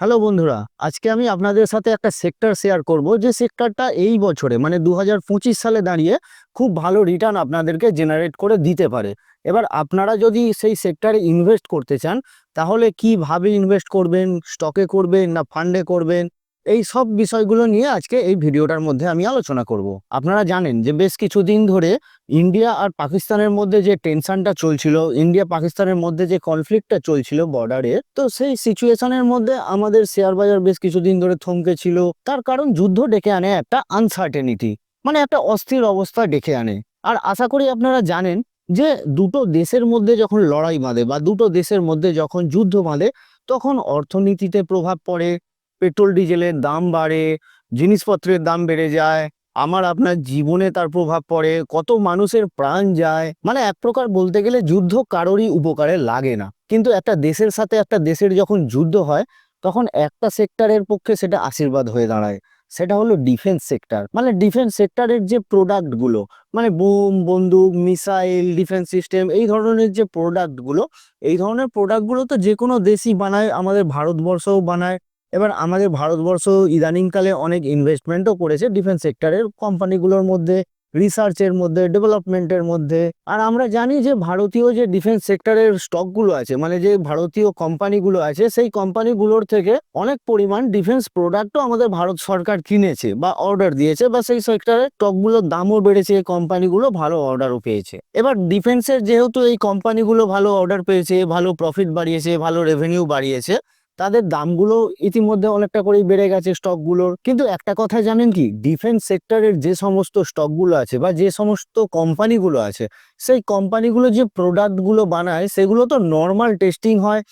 Hello বন্ধুরা, আজকে আমি আপনাদের সাথে একটা সেক্টর শেয়ার করব যে সেক্টরটা এই বছরে মানে দু হাজার পঁচিশ সালে দাঁড়িয়ে খুব ভালো রিটার্ন আপনাদেরকে জেনারেট করে দিতে পারে। এবার আপনারা যদি সেই সেক্টরে ইনভেস্ট করতে চান, তাহলে কীভাবে ইনভেস্ট করবেন? স্টকে করবেন না ফান্ডে করবেন? এই সব বিষয়গুলো নিয়ে আজকে এই ভিডিওটার মধ্যে আমি আলোচনা করব। আপনারা জানেন যে বেশ কিছুদিন ধরে ইন্ডিয়া আর পাকিস্তানের মধ্যে যে টেনশনটা চলছিল, ইন্ডিয়া পাকিস্তানের মধ্যে যে কনফ্লিক্টটা চলছিল বর্ডারে, তো সেই সিচুয়েশনের মধ্যে আমাদের শেয়ার বাজার বেশ কিছুদিন ধরে থমকে ছিল তার কারণ যুদ্ধ ডেকে আনে একটা আনসার্টেনিটি মানে একটা অস্থির অবস্থা ডেকে আনে। আর আশা করি আপনারা জানেন যে দুটো দেশের মধ্যে যখন লড়াই বাঁধে বা দুটো দেশের মধ্যে যখন যুদ্ধ বাঁধে, তখন অর্থনীতিতে প্রভাব পড়ে পেট্রোল, ডিজেলের দাম বাড়ে, জিনিসপত্রের দাম বেড়ে যায়, আমার আপনার জীবনে তার প্রভাব পড়ে, কত মানুষের প্রাণ যায়। মানে এক প্রকার বলতে গেলে যুদ্ধ কারোরই উপকারে লাগে না। কিন্তু একটা দেশের সাথে একটা দেশের যখন যুদ্ধ হয়, তখন একটা সেক্টরের পক্ষে সেটা আশীর্বাদ হয়ে দাঁড়ায়। সেটা হলো ডিফেন্স সেক্টর। মানে ডিফেন্স সেক্টরের যে প্রোডাক্টগুলো মানে বোম, বন্দুক, মিসাইল, ডিফেন্স সিস্টেম, এই ধরনের যে প্রোডাক্টগুলো, এই ধরনের প্রোডাক্টগুলো তো যে কোনো দেশই বানায়, আমাদের ভারতবর্ষও বানায়। এবার আমাদের ভারতবর্ষ ইদানিংকালে অনেক ইনভেস্টমেন্টও করেছে ডিফেন্স সেক্টরের কোম্পানিগুলোর মধ্যে রিসার্চের মধ্যে ডেভেলপমেন্টের মধ্যে। আর আমরা জানি যে ভারতীয় যে ডিফেন্স সেক্টরের স্টকগুলো আছে মানে যে ভারতীয় কোম্পানিগুলো আছে, সেই কোম্পানিগুলোর থেকে অনেক পরিমাণ ডিফেন্স প্রোডাক্টও আমাদের ভারত সরকার কিনেছে বা অর্ডার দিয়েছে বা সেই সেক্টরের স্টকগুলোর দামও বেড়েছে, এই কোম্পানিগুলো ভালো অর্ডারও পেয়েছে। এবার ডিফেন্সের যেহেতু এই কোম্পানিগুলো ভালো অর্ডার পেয়েছে, ভালো প্রফিট বাড়িয়েছে, ভালো রেভিনিউ বাড়িয়েছে তাদের দামগুলো ইতিমধ্যে অনেকটা করেই বেড়ে গেছে স্টকগুলোর কিন্তু একটা কথা জানেন কি? ডিফেন্স সেক্টরের যে সমস্ত স্টকগুলো আছে বা যে সমস্ত কোম্পানিগুলো আছে, সেই কোম্পানিগুলো যে প্রোডাক্টগুলো বানায়, সেগুলো তো নর্মাল টেস্টিং হয়।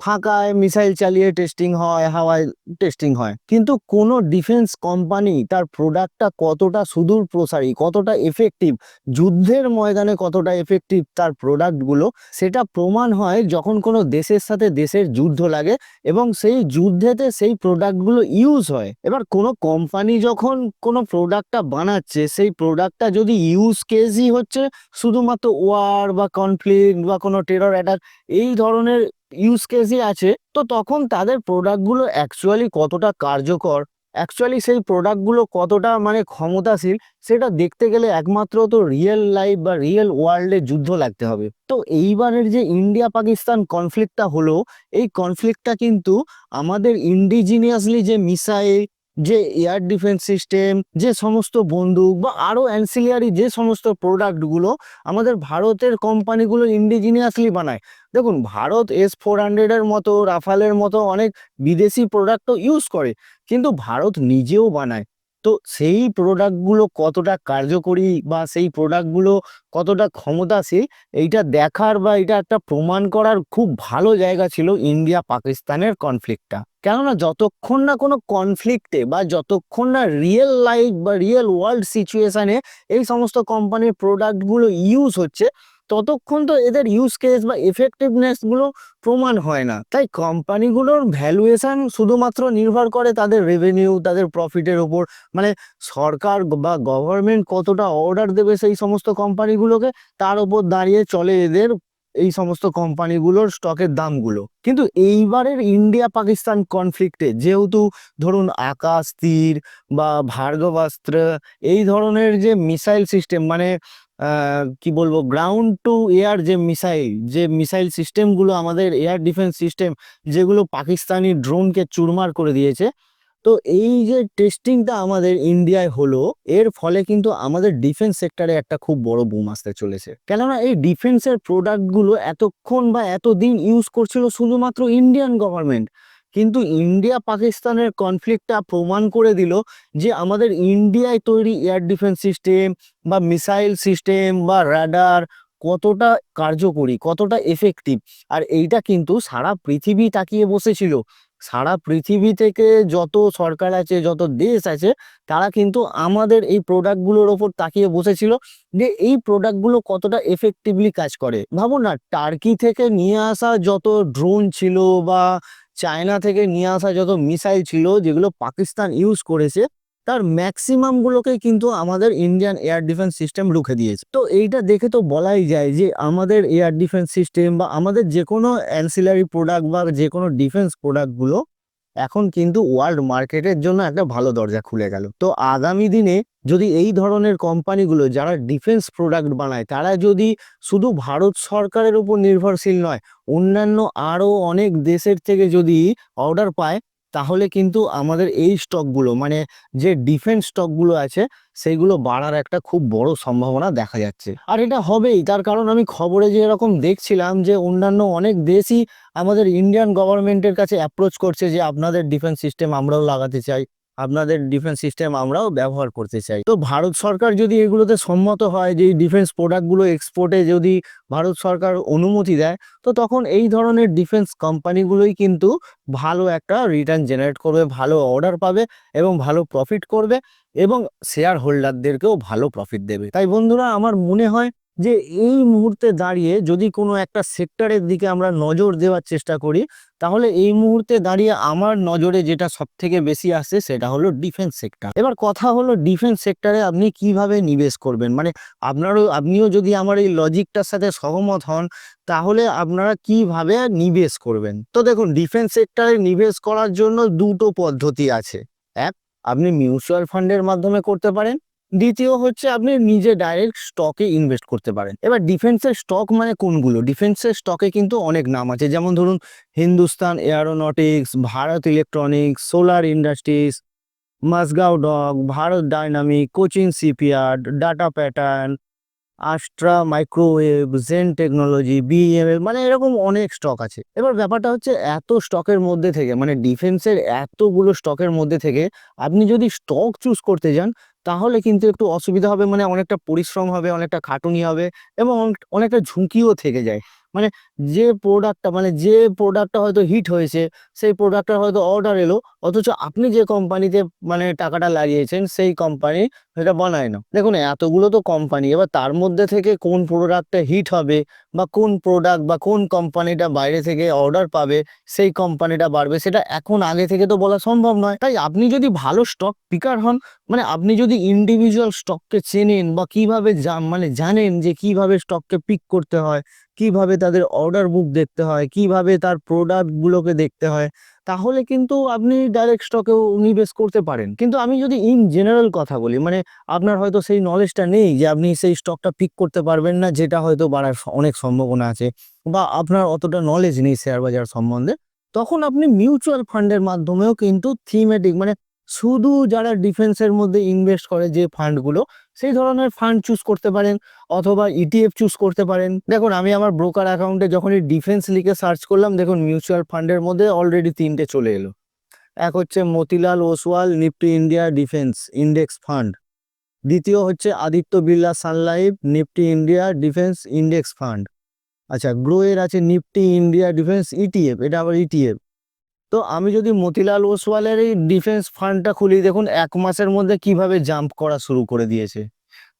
ফাঁকায় মিসাইল চালিয়ে টেস্টিং হয়, হাওয়ায় টেস্টিং হয়। কিন্তু কোনো ডিফেন্স কোম্পানি তার প্রোডাক্টটা কতটা সুদূর প্রসারী, কতটা এফেক্টিভ যুদ্ধের ময়দানে কতটা এফেক্টিভ তার প্রোডাক্টগুলো সেটা প্রমাণ হয় যখন কোনো দেশের সাথে দেশের যুদ্ধ লাগে এবং সেই যুদ্ধেতে সেই প্রোডাক্টগুলো ইউজ হয়। এবার কোনো কোম্পানি যখন কোনো প্রোডাক্টটা বানাচ্ছে, সেই প্রোডাক্টটা যদি ইউজ কেসই হচ্ছে, শুধুমাত্র ওয়ার বা কনফ্লিক্ট বা কোনো টেরর অ্যাটাক এই ধরনের ইউজ কেসই আছে, তো তখন তাদের প্রোডাক্টগুলো অ্যাকচুয়ালি কতটা কার্যকর অ্যাকচুয়ালি সেই প্রোডাক্টগুলো কতটা মানে ক্ষমতাশীল, সেটা দেখতে গেলে একমাত্র তো রিয়েল লাইফ বা রিয়েল ওয়ার্ল্ডে যুদ্ধ লাগতে হবে। তো এইবারের যে ইন্ডিয়া পাকিস্তান কনফ্লিক্টটা হলো, এই কনফ্লিক্টটা কিন্তু আমাদের ইন্ডিজিনিয়াসলি যে মিসাইল যে এয়ার ডিফেন্স সিস্টেম যে সমস্ত বন্দুক বা আরও অ্যান্সিলিয়ারি যে সমস্ত প্রোডাক্টগুলো আমাদের ভারতের কোম্পানিগুলো ইন্ডিজিনিয়াসলি বানায়। দেখুন, ভারত এস ফোর হান্ড্রেডের মতো রাফালের মতো অনেক বিদেশি প্রোডাক্টও ইউজ করে, কিন্তু ভারত নিজেও বানায়। তো সেই প্রোডাক্টগুলো কতটা কার্যকরী বা সেই প্রোডাক্টগুলো কতটা ক্ষমতাশীল, এইটা দেখার বা এটা একটা প্রমাণ করার খুব ভালো জায়গা ছিল ইন্ডিয়া পাকিস্তানের কনফ্লিক্টটা কেননা যতক্ষণ না কোনো কনফ্লিক্টে বা যতক্ষণ না রিয়েল লাইফ বা রিয়েল ওয়ার্ল্ড সিচুয়েশানে এই সমস্ত কোম্পানির প্রোডাক্টগুলো ইউজ হচ্ছে ততক্ষণ তো এদের ইউজ কেস বা এফেক্টিভনেসগুলো প্রমাণ হয় না। তাই কোম্পানিগুলোর ভ্যালুয়েশন শুধুমাত্র নির্ভর করে তাদের রেভিনিউ তাদের প্রফিটের উপর। মানে সরকার বা গভর্নমেন্ট কতটা অর্ডার দেবে সেই সমস্ত কোম্পানিগুলোকে তার উপর দাঁড়িয়ে চলে এদের এই সমস্ত কোম্পানিগুলোর স্টকের দামগুলো কিন্তু এইবারের ইন্ডিয়া পাকিস্তান কনফ্লিক্টে যেহেতু ধরুন আকাশ তীর বা ভার্গবাস্ত্র এই ধরনের যে মিসাইল সিস্টেম মানে কি বলব গ্রাউন্ড টু এয়ার যে মিসাইল যে মিসাইল সিস্টেমগুলো আমাদের এয়ার ডিফেন্স সিস্টেম যেগুলো পাকিস্তানি ড্রোনকে চুরমার করে দিয়েছে। তো এই যে টেস্টিংটা আমাদের ইন্ডিয়ায় হলো, এর ফলে কিন্তু আমাদের ডিফেন্স সেক্টরে একটা খুব বড় বুম আসতে চলেছে। কেননা এই ডিফেন্সের প্রোডাক্টগুলো এতক্ষণ বা এতদিন ইউজ করছিল শুধুমাত্র ইন্ডিয়ান গভর্নমেন্ট কিন্তু ইন্ডিয়া পাকিস্তানের কনফ্লিক্টটা প্রমাণ করে দিল যে আমাদের ইন্ডিয়ায় তৈরি এয়ার ডিফেন্স সিস্টেম বা মিসাইল সিস্টেম বা রাডার কতটা কার্যকরী, কতটা এফেক্টিভ আর এইটা কিন্তু সারা পৃথিবী তাকিয়ে বসেছিল। সারা পৃথিবী থেকে যত সরকার আছে, যত দেশ আছে, তারা কিন্তু আমাদের এই প্রোডাক্টগুলোর ওপর তাকিয়ে বসেছিল যে এই প্রোডাক্টগুলো কতটা এফেক্টিভলি কাজ করে। ভাবুন না টার্কি থেকে নিয়ে আসা যত ড্রোন ছিল বা চায়না থেকে নিয়ে আসা যত মিসাইল ছিল, যেগুলো পাকিস্তান ইউজ করেছে, তার ম্যাক্সিমাম গুলোকে কিন্তু আমাদের ইন্ডিয়ান এয়ার ডিফেন্স সিস্টেম রুখে দিয়েছে। তো এইটা দেখে তো বলাই যায় যে, আমাদের এয়ার ডিফেন্স সিস্টেম বা আমাদের যে কোনো অ্যান্সিলারি প্রোডাক্ট বা যে কোনো ডিফেন্স প্রোডাক্টগুলো এখন কিন্তু ওয়ার্ল্ড মার্কেটের জন্য একটা ভালো দরজা খুলে গেল। তো আগামী দিনে যদি এই ধরনের কোম্পানিগুলো যারা ডিফেন্স প্রোডাক্ট বানায়, তারা যদি শুধু ভারত সরকারের উপর নির্ভরশীল নয়, অন্যান্য আরও অনেক দেশের থেকে যদি অর্ডার পায় তাহলে কিন্তু আমাদের এই স্টকগুলো মানে যে ডিফেন্স স্টকগুলো আছে সেইগুলো বাড়ার একটা খুব বড় সম্ভাবনা দেখা যাচ্ছে। আর এটা হবেই, তার কারণ আমি খবরে যে এরকম দেখছিলাম যে অন্যান্য অনেক দেশই আমাদের ইন্ডিয়ান গভর্নমেন্টের কাছে অ্যাপ্রোচ করছে যে আপনাদের ডিফেন্স সিস্টেম আমরাও লাগাতে চাই। আপনাদের ডিফেন্স সিস্টেম আমরাও ব্যবহার করতে চাই। তো ভারত সরকার যদি এগুলোতে সম্মত হয় যে ডিফেন্স প্রোডাক্টগুলো এক্সপোর্টে যদি ভারত সরকার অনুমতি দেয়, তো তখন এই ধরনের ডিফেন্স কোম্পানিগুলোই কিন্তু ভালো একটা রিটার্ন জেনারেট করবে, ভালো অর্ডার পাবে এবং ভালো প্রফিট করবে এবং শেয়ার হোল্ডারদেরকেও ভালো প্রফিট দেবে। তাই বন্ধুরা, আমার মনে হয় যে এই মুহূর্তে দাঁড়িয়ে যদি কোনো একটা সেক্টরের দিকে আমরা নজর দেওয়ার চেষ্টা করি, তাহলে এই মুহূর্তে দাঁড়িয়ে আমার নজরে যেটা সব থেকে বেশি আসে সেটা হলো ডিফেন্স সেক্টর। এবার কথা হলো ডিফেন্স সেক্টরে আপনি কীভাবে নিবেশ করবেন? মানে আপনারও, আপনিও যদি আমার এই লজিকটার সাথে সহমত হন, তাহলে আপনারা কীভাবে নিবেশ করবেন? তো দেখুন, ডিফেন্স সেক্টরে নিবেশ করার জন্য দুটো পদ্ধতি আছে। এক, আপনি মিউচুয়াল ফান্ডের মাধ্যমে করতে পারেন। দ্বিতীয় হচ্ছে আপনি নিজে ডাইরেক্ট স্টকে ইনভেস্ট করতে পারেন। এবার ডিফেন্সের স্টক মানে কোনগুলো? ডিফেন্সের স্টকে কিন্তু অনেক নাম আছে। যেমন ধরুন, Hindustan aeronautics Bharat electronics solar industries Mazagon dock Bharat dynamic Cochin shipyard data pattern Astra microwave Zen technology BML মানে এরকম অনেক স্টক আছে। এবার ব্যাপারটা হচ্ছে এত স্টকের মধ্যে থেকে মানে ডিফেন্সের এতগুলো স্টকের মধ্যে থেকে আপনি যদি স্টক চুজ করতে যান তাহলে কিন্তু একটু অসুবিধা হবে মানে অনেকটা পরিশ্রম হবে, অনেকটা খাটুনি হবে এবং অনেকটা ঝুঁকিও থেকে যায়। মানে যে প্রোডাক্টটা মানে যে প্রোডাক্টটা হয়তো হিট হয়েছে, সেই প্রোডাক্টটা হয়তো অর্ডার এলো, অথচ আপনি যে কোম্পানিতে মানে টাকাটা লাগিয়েছেন, সেই কোম্পানি সেটা বানায় না দেখুন, এতগুলো তো কোম্পানি এবার তার মধ্যে থেকে কোন প্রোডাক্টটা হিট হবে বা কোন প্রোডাক্ট বা কোন কোম্পানিটা বাইরে থেকে অর্ডার পাবে, সেই কোম্পানিটা বাড়বে, সেটা এখন আগে থেকে তো বলা সম্ভব নয়। তাই আপনি যদি ভালো স্টক পিকার হন মানে আপনি যদি ইন্ডিভিজুয়াল স্টককে চেনেন বা কীভাবে মানে জানেন যে কীভাবে স্টককে পিক করতে হয়, কীভাবে তাদের অর্ডার বুক দেখতে হয়, কীভাবে তার প্রোডাক্টগুলোকে দেখতে হয় তাহলে কিন্তু আপনি ডাইরেক্ট স্টকেও নিবেশ করতে পারেন। কিন্তু আমি যদি ইন জেনারেল কথা বলি মানে আপনার হয়তো সেই নলেজটা নেই যে আপনি সেই স্টকটা পিক করতে পারবেন না, যেটা হয়তো বাড়ার অনেক সম্ভাবনা আছে বা আপনার অতটা নলেজ নেই শেয়ার বাজার সম্বন্ধে, তখন আপনি মিউচুয়াল ফান্ডের মাধ্যমেও কিন্তু থিমেটিক মানে শুধু যারা ডিফেন্সের মধ্যে ইনভেস্ট করে যে ফান্ডগুলো সেই ধরনের ফান্ড চুজ করতে পারেন অথবা ইটিএফ চুজ করতে পারেন। দেখুন, আমি আমার ব্রোকার অ্যাকাউন্টে যখনই ডিফেন্স লিখে সার্চ করলাম, দেখুন মিউচুয়াল ফান্ডের মধ্যে অলরেডি তিনটে চলে এলো। এক হচ্ছে Motilal Oswal Nifty India defence index fund দ্বিতীয় হচ্ছে Aditya Birla Sun Life Nifty India defence index fund আচ্ছা গ্রোয়ের আছে নিফটি ইন্ডিয়া ডিফেন্স ইটিএফ এটা আবার ইটিএফ তো আমি যদি মতিলাল ওসওয়ালের এই ডিফেন্স ফান্ডটা খুলি, দেখুন, এক মাসের মধ্যে কীভাবে জাম্প করা শুরু করে দিয়েছে।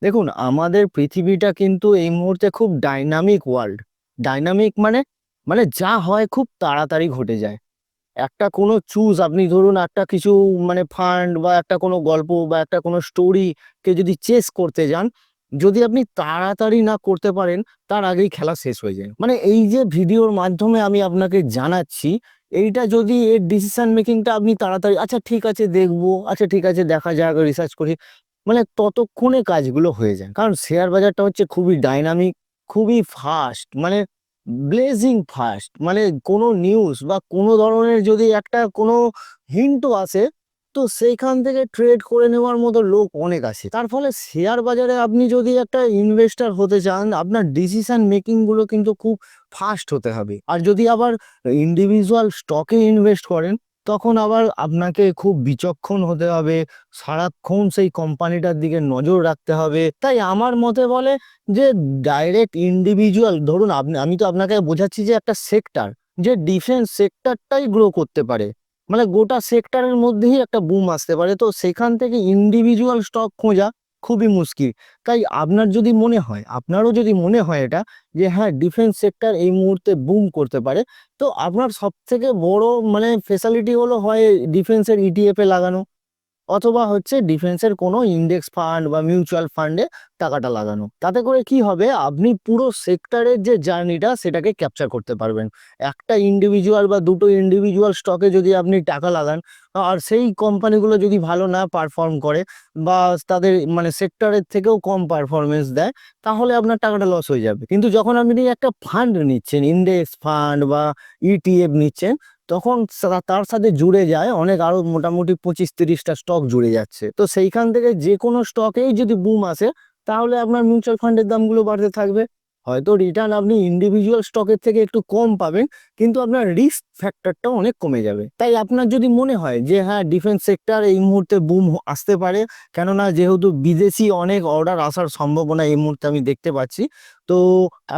দেখুন, আমাদের পৃথিবীটা কিন্তু এই মুহূর্তে খুব ডাইনামিক ওয়ার্ল্ড ডাইনামিক মানে মানে যা হয় খুব তাড়াতাড়ি ঘটে যায়। একটা কোনো চুজ আপনি ধরুন একটা কিছু মানে ফান্ড বা একটা কোনো গল্প বা একটা কোনো স্টোরিকে যদি চেস করতে যান যদি আপনি তাড়াতাড়ি না করতে পারেন, তার আগেই খেলা শেষ হয়ে যায়। মানে এই যে ভিডিওর মাধ্যমে আমি আপনাকে জানাচ্ছি, এইটা যদি এর ডিসিশন মেকিংটা আপনি তাড়াতাড়ি আচ্ছা ঠিক আছে, দেখব আচ্ছা ঠিক আছে, দেখা যাক রিসার্চ করি। মানে ততক্ষণে কাজগুলো হয়ে যায়। কারণ শেয়ার বাজারটা হচ্ছে খুবই ডাইনামিক খুবই ফাস্ট মানে ব্লেজিং ফাস্ট মানে কোনো নিউজ বা কোনো ধরনের যদি একটা কোনো হিন্টও আসে তো সেইখান থেকে ট্রেড করে নেওয়ার মতো লোক অনেক আছে। তার ফলে শেয়ার বাজারে আপনি যদি একটা ইনভেস্টার হতে চান, আপনার ডিসিশন মেকিংগুলো কিন্তু খুব ফাস্ট হতে হবে। আর যদি আবার ইন্ডিভিজুয়াল স্টকে ইনভেস্ট করেন, তখন আবার আপনাকে খুব বিচক্ষণ হতে হবে, সারাক্ষণ সেই কোম্পানিটার দিকে নজর রাখতে হবে। তাই আমার মতে বলে যে ডাইরেক্ট ইন্ডিভিজুয়াল ধরুন আপনি, আমি তো আপনাকে বোঝাচ্ছি যে একটা সেক্টর যে ডিফেন্স সেক্টরটাই গ্রো করতে পারে। মানে গোটা সেক্টরের মধ্যেই একটা বুম আসতে পারে। তো সেখান থেকে ইন্ডিভিজুয়াল স্টক খোঁজা খুবই মুশকিল। তাই আপনার যদি মনে হয়, আপনারও যদি মনে হয় এটা, যে হ্যাঁ ডিফেন্স সেক্টর এই মুহূর্তে বুম করতে পারে, তো আপনার সব থেকে বড় মানে ফেসালিটি হলো হয় ডিফেন্সের ইটিএফ এ লাগানো। অথবা হচ্ছে ডিফেন্সের কোনো ইন্ডেক্স ফান্ড বা মিউচুয়াল ফান্ডে টাকাটা লাগানো। তাতে করে কি হবে? আপনি পুরো সেক্টরের যে জার্নিটা সেটাকে ক্যাপচার করতে পারবেন। একটা ইন্ডিভিজুয়াল বা দুটো ইন্ডিভিজুয়াল স্টকে যদি আপনি টাকা লাগান, আর সেই কোম্পানিগুলো যদি ভালো না পারফর্ম করে বা তাদের মানে সেক্টরের থেকেও কম পারফরমেন্স দেয়, তাহলে আপনার টাকাটা লস হয়ে যাবে। কিন্তু যখন আপনি একটা ফান্ড নিচ্ছেন ইন্ডেক্স ফান্ড বা ইটিএফ নিচ্ছেন তখন তার সাথে জুড়ে যায় অনেক আরও মোটামুটি পঁচিশ তিরিশটা স্টক জুড়ে যাচ্ছে। তো সেইখান থেকে যে কোনো স্টকেই যদি বুম আসে, তাহলে আপনার মিউচুয়াল ফান্ডের দামগুলো বাড়তে থাকবে। হয়তো রিটার্ন আপনি ইন্ডিভিজুয়াল স্টকের থেকে একটু কম পাবেন, কিন্তু আপনার রিস্ক ফ্যাক্টরটা অনেক কমে যাবে। তাই আপনার যদি মনে হয় যে হ্যাঁ ডিফেন্স সেক্টর এই মুহূর্তে বুম আসতে পারে, কেননা যেহেতু বিদেশি অনেক অর্ডার আসার সম্ভাবনা এই মুহূর্তে আমি দেখতে পাচ্ছি, তো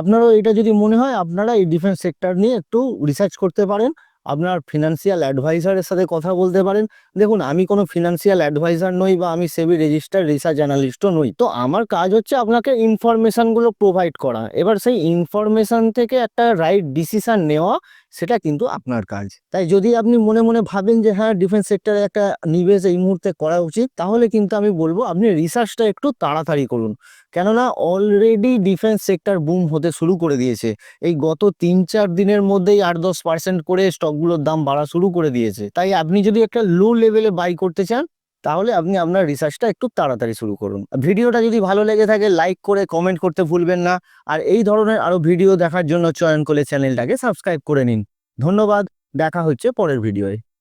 আপনারও এটা যদি মনে হয়, আপনারা এই ডিফেন্স সেক্টর নিয়ে একটু রিসার্চ করতে পারেন। আপনার ফিনান্সিয়াল অ্যাডভাইজারের সাথে কথা বলতে পারেন। দেখুন, আমি কোনো ফিনান্সিয়াল অ্যাডভাইজার নই বা আমি সেবি রেজিস্টার রিসার্চ অ্যানালিস্টও নই। তো আমার কাজ হচ্ছে আপনাকে ইনফরমেশানগুলো প্রোভাইড করা। এবার সেই ইনফরমেশান থেকে একটা রাইট ডিসিশান নেওয়া সেটা কিন্তু আপনার কাজ। তাই যদি আপনি মনে মনে ভাবেন যে হ্যাঁ ডিফেন্স সেক্টরে একটা নিবেশ এই মুহূর্তে করা উচিত, তাহলে কিন্তু আমি বলব আপনি রিসার্চটা একটু তাড়াতাড়ি করুন। কেননা অলরেডি ডিফেন্স সেক্টর বুম হতে শুরু করে দিয়েছে। এই গত তিন চার দিনের মধ্যেই আট দশ পার্সেন্ট করে স্টকগুলোর দাম বাড়া শুরু করে দিয়েছে। তাই আপনি যদি একটা লো লেভেলে বাই করতে চান তাহলে আপনি আপনার রিসার্চটা একটু তাড়াতাড়ি শুরু করুন। ভিডিওটা যদি ভালো লেগে থাকে লাইক করে কমেন্ট করতে ভুলবেন না। আর এই ধরনের আরও ভিডিও দেখার জন্য চয়ন করে চ্যানেলটাকে সাবস্ক্রাইব করে নিন। ধন্যবাদ। দেখা হচ্ছে পরের ভিডিওয়ে